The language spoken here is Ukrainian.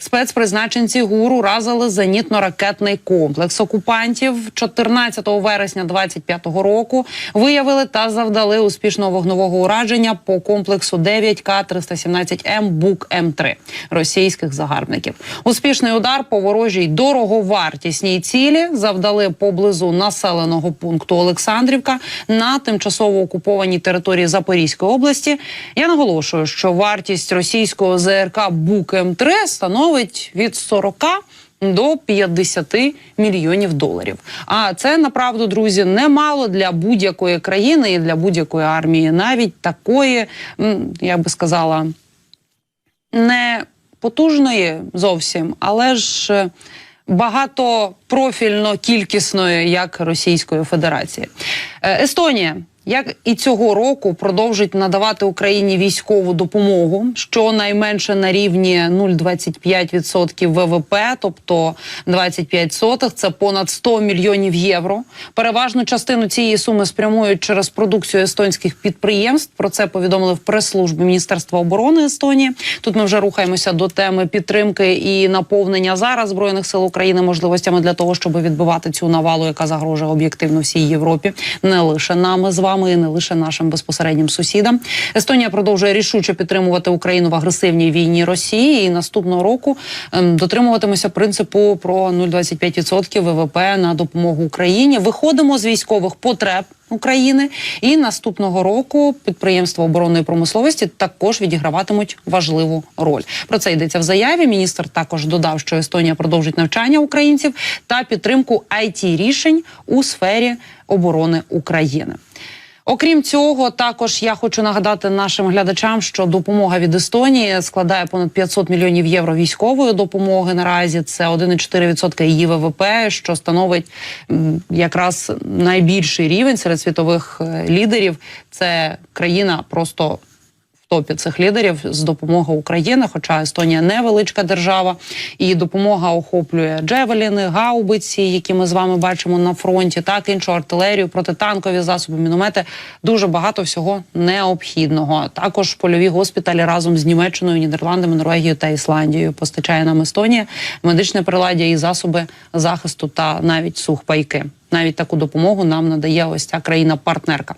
Спецпризначенці ГУРу разили зенітно-ракетний комплекс окупантів 14 вересня 25-го року. Виявили та завдали успішного вогнового ураження по комплексу 9К-317М Бук М3 російських загарбників. Успішний удар по ворожій дороговартісній цілі завдали поблизу населеного пункту Олександрівка на тимчасово окупованій території Запорізької області. Я наголошую, що вартість російського ЗРК Бук М3 становить від 40 до 50 мільйонів доларів. А це направду, друзі, немало для будь-якої країни і для будь-якої армії, навіть такої, я би сказала, не потужної зовсім, але ж е, багатопрофільно кількісної, як Російської Федерації. Е, Естонія. Як і цього року продовжить надавати Україні військову допомогу, щонайменше на рівні 0,25% ВВП, тобто 25 сотих, це понад 100 мільйонів євро. Переважну частину цієї суми спрямують через продукцію естонських підприємств. Про це повідомили в прес-службі Міністерства оборони Естонії. Тут ми вже рухаємося до теми підтримки і наповнення зараз збройних сил України можливостями для того, щоб відбивати цю навалу, яка загрожує об'єктивно всій Європі, не лише нами з вами, і не лише нашим безпосереднім сусідам. Естонія продовжує рішуче підтримувати Україну в агресивній війні Росії. І наступного року ем, дотримуватимося принципу про 0,25% ВВП на допомогу Україні. Виходимо з військових потреб. України і наступного року підприємства оборонної промисловості також відіграватимуть важливу роль. Про це йдеться в заяві. Міністр також додав, що Естонія продовжить навчання українців та підтримку it рішень у сфері оборони України. Окрім цього, також я хочу нагадати нашим глядачам, що допомога від Естонії складає понад 500 мільйонів євро військової допомоги. Наразі це 1,4% її ВВП, що становить якраз найбільший рівень серед світових е, лідерів. Це країна просто топі цих лідерів з допомоги України, хоча Естонія невеличка держава, і допомога охоплює джевеліни, гаубиці, які ми з вами бачимо на фронті, так іншу артилерію, протитанкові засоби, міномети. Дуже багато всього необхідного. Також польові госпіталі разом з Німеччиною, Нідерландами, Норвегією та Ісландією постачає нам Естонія медичне приладдя і засоби захисту та навіть сухпайки. Навіть таку допомогу нам надає ось ця країна-партнерка.